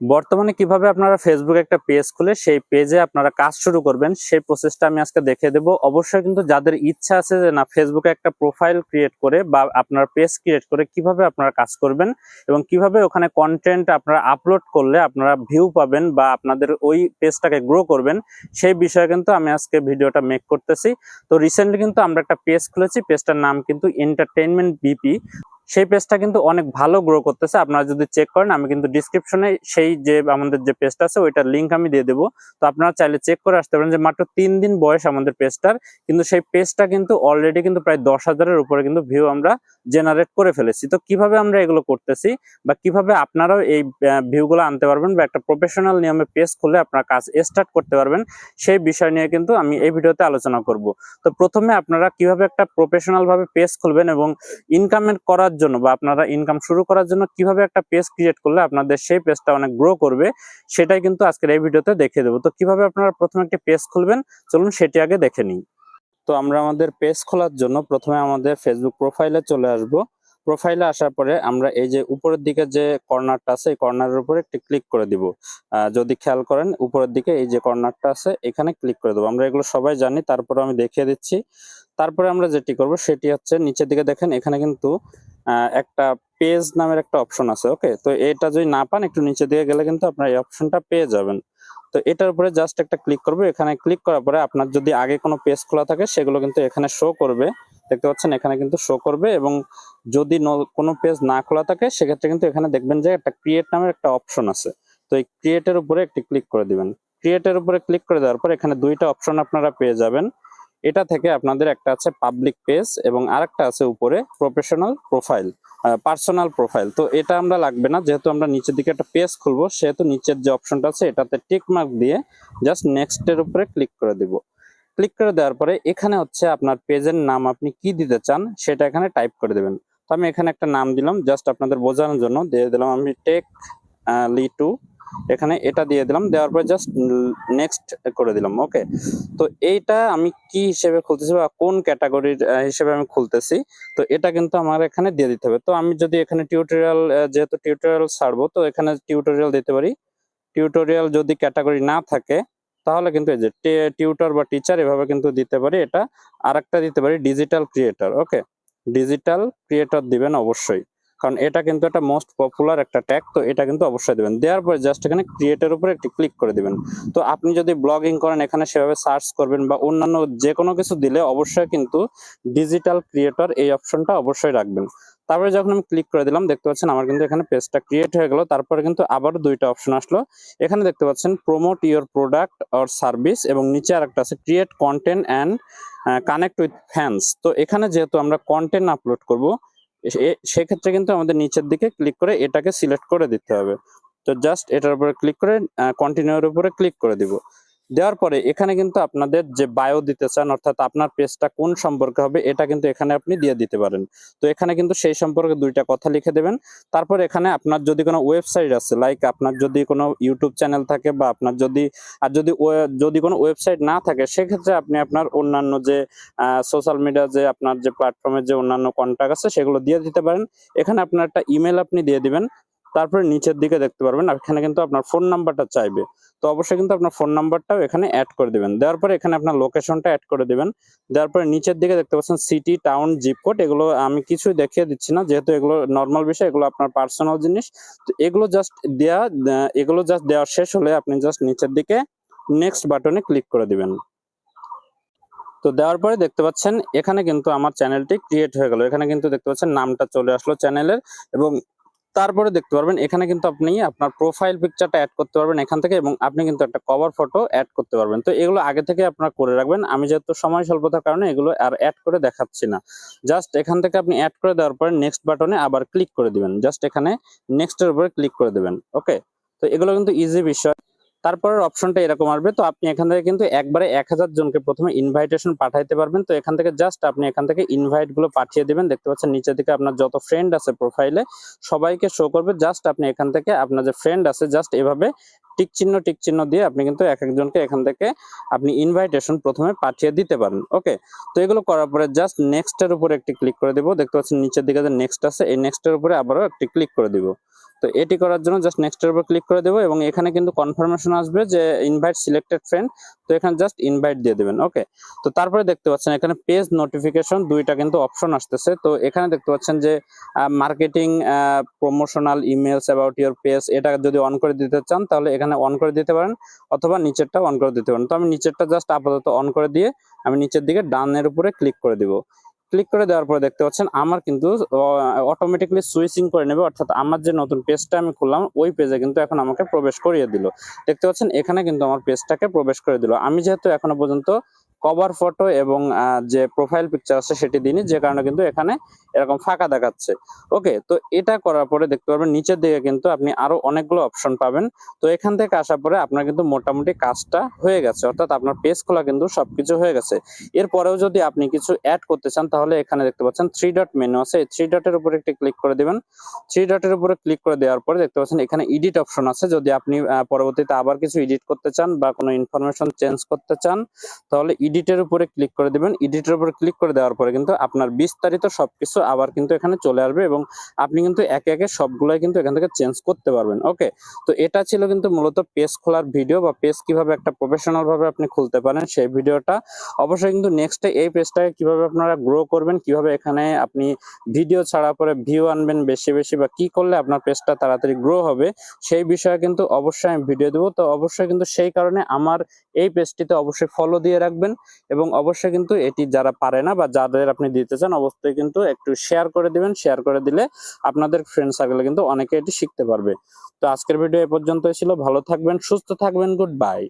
বর্তমানে কীভাবে আপনারা ফেসবুকে একটা পেজ খুলে সেই পেজে আপনারা কাজ শুরু করবেন, সেই প্রসেসটা আমি আজকে দেখে দেব। অবশ্যই কিন্তু যাদের ইচ্ছা আছে যে না ফেসবুকে একটা প্রোফাইল ক্রিয়েট করে বা আপনার পেজ ক্রিয়েট করে কীভাবে আপনারা কাজ করবেন এবং কীভাবে ওখানে কন্টেন্ট আপনারা আপলোড করলে আপনারা ভিউ পাবেন বা আপনাদের ওই পেজটাকে গ্রো করবেন, সেই বিষয়ে কিন্তু আমি আজকে ভিডিওটা মেক করতেছি। তো রিসেন্টলি কিন্তু আমরা একটা পেজ খুলেছি পেজটার নাম কিন্তু এন্টারটেইনমেন্ট বিপি সেই পেজটা কিন্তু অনেক ভালো গ্রো করতেছে। আপনারা যদি চেক করেন, আমি কিন্তু ডিসক্রিপশনে সেই যে আমাদের যে পেজটা আছে, ওইটার লিঙ্ক আমি দিয়ে দেবো। তো আপনারা চাইলে চেক করে আসতে পারেন যে মাত্র তিন দিন বয়স আমাদের পেজটার কিন্তু সেই পেজটা কিন্তু অলরেডি কিন্তু প্রায় দশ হাজারের উপরে কিন্তু ভিউ আমরা জেনারেট করে ফেলেছি। তো কীভাবে আমরা এগুলো করতেছি বা কীভাবে আপনারাও এই ভিউগুলো আনতে পারবেন বা একটা প্রফেশনাল নিয়মে পেজ খুলে আপনার কাজ স্টার্ট করতে পারবেন, সেই বিষয় নিয়ে কিন্তু আমি এই ভিডিওতে আলোচনা করব। তো প্রথমে আপনারা কীভাবে একটা প্রফেশনাল ভাবে পেজ খুলবেন এবং ইনকামের করার জন্য বা আপনারা ইনকাম শুরু করার জন্য কীভাবে একটা পেজ ক্রিয়েট করলে আপনাদের সেই পেজটা অনেক গ্রো করবে, সেটাই কিন্তু আজকের এই ভিডিওতে দেখে দেবো। তো কীভাবে আপনারা প্রথমে একটি পেজ খুলবেন? চলুন সেটি আগে দেখে নিই। তো আমরা আমাদের পেজ খোলার জন্য প্রথমে আমাদের ফেসবুক প্রোফাইলে চলে আসব। প্রোফাইলে আসার পরে আমরা এই যে উপরের দিকে যে কর্নারটা আছে, এই কর্নারের উপরে একটি ক্লিক করে দিব। যদি খেয়াল করেন, উপরের দিকে এই যে কর্নারটা আছে, এখানে ক্লিক করে দেবো। আমরা এগুলো সবাই জানি তারপরে আমি দেখিয়ে দিচ্ছি। তারপরে আমরা যেটি করব, সেটি হচ্ছে নিচের দিকে দেখেন, এখানে কিন্তু একটা পেজ নামের একটা অপশন আছে ওকে তো এটা যদি না পান, একটু নিচে দিকে গেলে কিন্তু আপনার এই অপশনটা পেয়ে যাবেন। তো এটার উপরে জাস্ট একটা ক্লিক করবে। এখানে ক্লিক করার পরে আপনার যদি আগে কোনো পেজ খোলা থাকে, সেগুলো কিন্তু এখানে শো করবে। দেখতে পাচ্ছেন, এখানে কিন্তু শো করবে এবং যদি কোনো পেজ না খোলা থাকে, সেক্ষেত্রে কিন্তু এখানে দেখবেন যে একটা ক্রিয়েট নামের একটা অপশন আছে। তো এই ক্রিয়েটের উপরে একটি ক্লিক করে দিবেন। ক্রিয়েটের উপরে ক্লিক করে দেওয়ার পর এখানে দুইটা অপশন আপনারা পেয়ে যাবেন। এটা থেকে আপনাদের একটা আছে পাবলিক পেজ এবং আরেকটা আছে উপরে প্রফেশনাল প্রোফাইল পার্সোনাল প্রোফাইল তো এটা আমরা লাগবে না, যেহেতু আমরা নিচের দিকে একটা পেজ খুলবো, সেহেতু নিচের যে অপশনটা আছে, এটাতে টিক মার্ক দিয়ে জাস্ট নেক্সট এর উপরে ক্লিক করে দিব। ক্লিক করে দেওয়ার পরে এখানে হচ্ছে আপনার পেজের নাম আপনি কি দিতে চান সেটা এখানে টাইপ করে দেবেন। তো আমি এখানে একটা নাম দিলাম জাস্ট আপনাদের বোঝানোর জন্য দিয়ে দিলাম আমি টেক লি টু এখানে এটা দিয়ে দিলাম, দেওয়ার পরে জাস্ট নেক্সট করে দিলাম ওকে তো এইটা আমি কি হিসেবে খুলতেছি বা কোন ক্যাটাগরির হিসেবে আমি খুলতেছি, তো এটা কিন্তু আমার এখানে দিয়ে দিতে হবে। তো আমি যদি এখানে টিউটোরিয়াল যেহেতু টিউটোরিয়াল ছাড়বো, তো এখানে টিউটোরিয়াল দিতে পারি। টিউটোরিয়াল যদি ক্যাটাগরি না থাকে তাহলে কিন্তু এই যে টিউটর বা টিচার এভাবে কিন্তু দিতে পারি। এটা আরেকটা দিতে পারি digital creator okay digital creator দিবেন অবশ্যই। কারণ এটা কিন্তু একটা মোস্ট পপুলার একটা ট্যাগ তো এটা কিন্তু অবশ্যই দিবেন। দেওয়ার পরে জাস্ট এখানে ক্রিয়েটের উপরে একটি ক্লিক করে দিবেন। তো আপনি যদি ব্লগিং করেন, এখানে সেভাবে সার্চ করবেন বা অন্যান্য যে কোনো কিছু দিলে অবশ্যই কিন্তু ডিজিটাল ক্রিয়েটর এই অপশনটা অবশ্যই রাখবেন। তারপরে যখন আমি ক্লিক করে দিলাম, দেখতে পাচ্ছেন আমার কিন্তু এখানে পেজটা ক্রিয়েট হয়ে গেল। তারপরে কিন্তু আবারও দুইটা অপশন আসলো। এখানে দেখতে পাচ্ছেন promote your product or service এবং নিচে আরেকটা আছে create content and connect with fans তো এখানে যেহেতু আমরা কন্টেন্ট আপলোড করব সেক্ষেত্রে কিন্তু আমাদের নিচের দিকে ক্লিক করে এটাকে সিলেক্ট করে দিতে হবে। তো জাস্ট এটার উপরে ক্লিক করে কন্টিনিউর উপরে ক্লিক করে দিব। দেওয়ার পরে এখানে কিন্তু আপনাদের যে বায়ো দিতে চান, অর্থাৎ আপনার পেজটা কোন সম্পর্কে হবে, এটা কিন্তু এখানে আপনি দিয়ে দিতে পারেন। তো এখানে কিন্তু সেই সম্পর্কে দুইটা কথা লিখে দেবেন। তারপর এখানে আপনার যদি কোনো ওয়েবসাইট আছে লাইক আপনার যদি কোনো ইউটিউব চ্যানেল থাকে বা আপনার যদি, আর যদি যদি কোনো ওয়েবসাইট না থাকে, সেক্ষেত্রে আপনি আপনার অন্যান্য যে সোশ্যাল মিডিয়া যে আপনার যে প্ল্যাটফর্মের যে অন্যান্য কন্ট্যাক্ট আছে, সেগুলো দিয়ে দিতে পারেন। এখানে আপনার একটা ইমেল আপনি দিয়ে দিবেন। তারপরে নিচের দিকে দেখতে পারবেন এখানে কিন্তু আপনার ফোন নাম্বারটা চাইবে। তো অবশ্যই কিন্তু আপনার ফোন নাম্বারটাও এখানে অ্যাড করে দিবেন। দেওয়ার পরে এখানে আপনার লোকেশনটা অ্যাড করে দিবেন। দেওয়ার পরে নিচের দিকে দেখতে পাচ্ছেন সিটি টাউন জিপ কোড এগুলো আমি কিছুই দেখিয়ে দিচ্ছি না। যেহেতু এগুলো নর্মাল বিষয়, এগুলো আপনার পার্সোনাল জিনিস। তো এগুলো জাস্ট দেওয়া এগুলো জাস্ট দেওয়া শেষ হলে আপনি জাস্ট নিচের দিকে নেক্সট বাটনে ক্লিক করে দিবেন। তো দেওয়ার পরে দেখতে পাচ্ছেন, এখানে কিন্তু আমার চ্যানেলটি ক্রিয়েট হয়ে গেল। এখানে কিন্তু দেখতে পাচ্ছেন নামটা চলে আসলো চ্যানেলের এবং তারপরে দেখতে পারবেন, এখানে কিন্তু আপনি আপনার প্রোফাইল পিকচারটা অ্যাড করতে পারবেন এখান থেকে এবং আপনি কিন্তু একটা কভার ফটো অ্যাড করতে পারবেন। তো এগুলো আগে থেকে আপনার করে রাখবেন। আমি যেহেতু সময় স্বল্পতার কারণে এগুলো আর অ্যাড করে দেখাচ্ছি না। জাস্ট এখান থেকে আপনি অ্যাড করে দেওয়ার পরে নেক্সট বাটনে আবার ক্লিক করে দিবেন। জাস্ট এখানে নেক্সটের উপরে ক্লিক করে দেবেন। ওকে তো এগুলো কিন্তু ইজি বিষয়। তারপরের অপশনটা এরকম আসবে। তো আপনি এখান থেকে কিন্তু একবারে এক হাজার জনকে প্রথমে ইনভাইটেশন পাঠাইতে পারবেন। তো এখান থেকে জাস্ট আপনি এখান থেকে ইনভাইটগুলো পাঠিয়ে দিবেন। দেখতে পাচ্ছেন নিচের দিকে আপনার যত ফ্রেন্ড আছে প্রোফাইলে সবাইকে শো করবে। জাস্ট আপনি এখান থেকে আপনার যে ফ্রেন্ড আছে জাস্ট এভাবে টিক চিহ্ন টিক চিহ্ন দিয়ে আপনি কিন্তু এক একজনকে এখান থেকে আপনি ইনভাইটেশন প্রথমে পাঠিয়ে দিতে পারেন ওকে তো এগুলো করার পরে জাস্ট নেক্সট এর উপরে একটি ক্লিক করে দিব। দেখতে পাচ্ছেন নিচের দিকে যে নেক্সট আছে, এই নেক্সট এর উপরে আবারও একটি ক্লিক করে দিব। তো এটি করার জন্য জাস্ট নেক্সটের উপর ক্লিক করে দেবো এবং এখানে কিন্তু কনফার্মেশন আসবে যে ইনভাইট সিলেক্টেড ফ্রেন্ড তো এখানে জাস্ট ইনভাইট দিয়ে দেবেন ওকে তো তারপরে দেখতে পাচ্ছেন এখানে পেজ নোটিফিকেশন দুইটা কিন্তু অপশন আসতেছে, তো এখানে দেখতে পাচ্ছেন যে marketing promotional emails about your page এটা যদি অন করে দিতে চান তাহলে এখানে অন করে দিতে পারেন অথবা নিচেরটা অন করে দিতে পারেন। তো আমি নিচেরটা জাস্ট আপাতত অন করে দিয়ে আমি নিচের দিকে ডানের উপরে ক্লিক করে দিব। ক্লিক করে দেওয়ার পরে দেখতে পাচ্ছেন আমার কিন্তু অটোমেটিকলি সুইচিং করে নেবে, অর্থাৎ আমার যে নতুন পেজটা আমি খুললাম, ওই পেজে কিন্তু এখন আমাকে প্রবেশ করিয়ে দিল। দেখতে পাচ্ছেন এখানে কিন্তু আমার পেজটাকে প্রবেশ করে দিল। আমি যেহেতু এখনও পর্যন্ত কভার ফটো এবং যে প্রোফাইল পিকচার আছে সেটি দিইনি, যে কারণে কিন্তু এখানে এরকম ফাঁকা দেখাচ্ছে। ওকে তো এটা করার পরে দেখতে পারবেন, নিচের দিকে কিন্তু আপনি আরও অনেকগুলো অপশন পাবেন। তো এখান থেকে আসার পরে আপনার কিন্তু মোটামুটি কাজটা হয়ে গেছে। অর্থাৎ আপনার পেজ খোলা কিন্তু সবকিছু হয়ে গেছে। এরপরেও যদি আপনি কিছু অ্যাড করতে চান, তাহলে এখানে দেখতে পাচ্ছেন থ্রি ডট মেনু আছে। এই থ্রি ডটের উপরে একটি ক্লিক করে দিবেন। থ্রি ডটের উপরে ক্লিক করে দেওয়ার পরে দেখতে পাচ্ছেন এখানে এডিট অপশন আছে। যদি আপনি পরবর্তীতে আবার কিছু এডিট করতে চান বা কোনো ইনফরমেশন চেঞ্জ করতে চান, তাহলে এডিটের উপরে ক্লিক করে দিবেন। এডিটের উপরে ক্লিক করে দেওয়ার পরে কিন্তু আপনার বিস্তারিত সবকিছু আবার কিন্তু এখানে চলে আসবে এবং আপনি কিন্তু একে একে সবগুলাই কিন্তু এখান থেকে চেঞ্জ করতে পারবেন। ওকে তো এটা ছিল কিন্তু মূলত পেজ খোলার ভিডিও বা পেজ কীভাবে একটা প্রফেশনাল ভাবে আপনি খুলতে পারেন সেই ভিডিওটা অবশ্যই কিন্তু নেক্সটে এই পেজটাকে কীভাবে আপনারা গ্রো করবেন, কীভাবে এখানে আপনি ভিডিও ছাড়া পরে ভিউ আনবেন বেশি বেশি বা কি করলে আপনার পেজটা তাড়াতাড়ি গ্রো হবে, সেই বিষয়ে কিন্তু অবশ্যই আমি ভিডিও দেবো। তো অবশ্যই কিন্তু সেই কারণে আমার এই পেজটিতে অবশ্যই ফলো দিয়ে রাখবেন। এবং অবশ্যই কিন্তু এটি যারা পারে না বা যাদের আপনি দিতে চান, অবশ্যই কিন্তু একটু শেয়ার করে দিবেন। শেয়ার করে দিলে আপনাদের ফ্রেন্ড সার্কেলে কিন্তু অনেকে এটি শিখতে পারবে। তো আজকের ভিডিও এ পর্যন্তই ছিল। ভালো থাকবেন, সুস্থ থাকবেন। Good bye